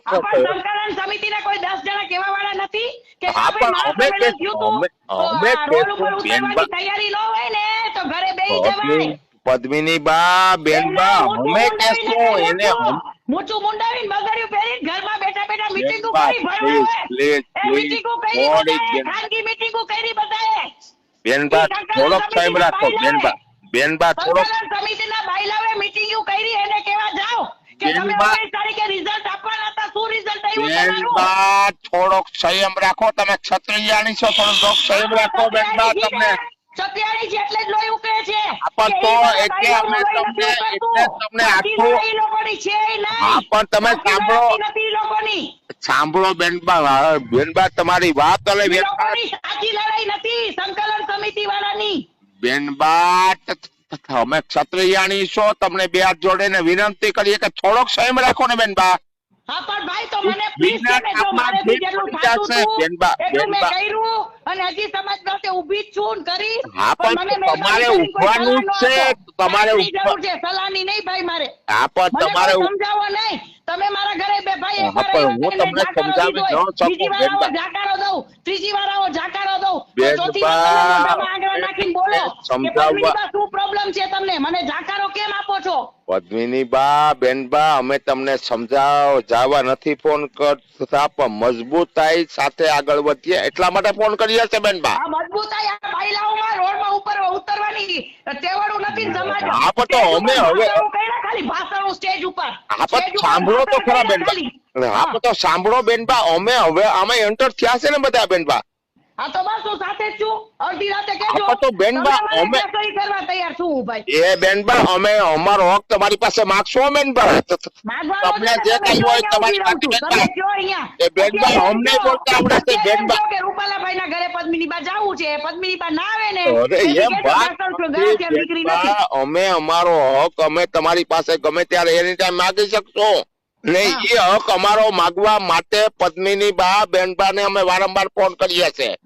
સંકલન સમિતિના કોઈ દસ જણા કેવા વાળા નથી કે અમે કે- અમે- કે- તૈયારી ન હોય ને તો ઘરે બેહી જવાય. પદ્મિની બા બેનબા અમે કેશું એને મોચું મુંડાવીને બગડ્યું પહેરી ઘરમાં બેઠા બેઠા મીટિંગો કરી ભરવા please, મીટિંગો કરી બેન- ખાનગી મીટિંગો કરી બધાએ. બેન બા થોડોક ટાઈમ રાખો બેન બા બેન બા થોડોક સમિતિના બાઈલાવે મીટિંગો કરી એને કેવા જાઓ કે તમે બેનબા- 19 તારીખે રિઝલ્ટ આપવાના હતા શું રિઝલ્ટ આવ્યું તમારું બેનબા થોડોક સંયમ રાખો. તમે ક્ષત્રિયાણી છો થોડોક સંયમ રાખો બેનબા તમને. સત્યાવીસ છે જ લોહી ઉકળે છે. પણ તો એટલે અમે તમને- એટલે તમને આખું- લોકોની છે ય પણ તમે સાંભળો. નથી લોકોની. સાંભળો બેનબા બેનબા તમારી વાત અને સાચી લડાઈ નથી સંકલન સમિતિ વાળાની બેનબા અમે ક્ષત્રિયાણી છો તમને બે હાથ જોડીને વિનંતી કરીએ કે થોડોક સંયમ રાખો ને બેનબા. હા પણ ભાઈ તો મને પ્લીઝ બીજા જો કામમાં જેટલું પૈસા હતું, એટલું મેં કર્યું અને હજી સમાજ પાસે ઊભી જ છું ને કરી. હા, પણ તમારે ઊભવાનું છે. તમારે જરૂર છે સલાહની નહીં ભાઈ મારે. હા પણ તમારે કોઈ સમજાવો નહીં તમે મારા ઘરે બે ભાઈ એક વાર પણ હું તમને સમજાવી. ન શકું, આવો જાકારો દઉં. ત્રીજી વાર આવો જાકારો દઉં. ચોથી વાર આંગળા નાખીને બોલો સમજાવવા- શું પ્રોબ્લેમ છે તમને? મને જાકારો કેમ આપો છો? પદ્મિની બા બેનબા અમે તમને સમજાવ જાવા નથી ફોન કરતા પણ મજબૂતાઈ સાથે આગળ વધીએ. એટલા માટે ફોન કરીએ છે બેનબા. આ મજબૂતાઈ આ બાઈલાઓમાં રોડમાં ઉપર ઉતરવાની તેવડું નથી સમાજ. હા, પણ તો અમે હવે- કર્યા ખાલી ભાષણો સ્ટેજ ઉપર. સાંભળો તો ખરા બેનબા હા તો સાંભળો બેનબા અમે હવે અમે એન્ટર થયા છે ને બધા બેનબા હા તો બસ હું સાથે છું. અડધી રાતે હા, તો બેનબા, અમે- કરવા તૈયાર છું હું ભાઈ. એ બેનબા અમે અમારો હક તમારી પાસે માગશો બેનબા તમને જે કઈ હોય તમારી ઊભી રહું છું. પાસે તમે કયો અહીંયા. એ બેનબા, અમને બોલતા આવડે બેનબા. જો કે રૂપાલાભાઈના ઘરે પદ્મિનીબા જાવું છે પદ્મિનીબા ના આવે ને અરે એમ વાત દર્શન છું, નથી, ગળાથી દીકરી નથી. બેનબા. અમે અમારો હક અમે તમારી પાસે ગમે ત્યારે એની ટાઈમ માગી શકશો. ને એ હક અમારો માગવા માટે પદ્મિની બા બેનબા ને અમે વારંવાર ફોન કરીએ છે. જી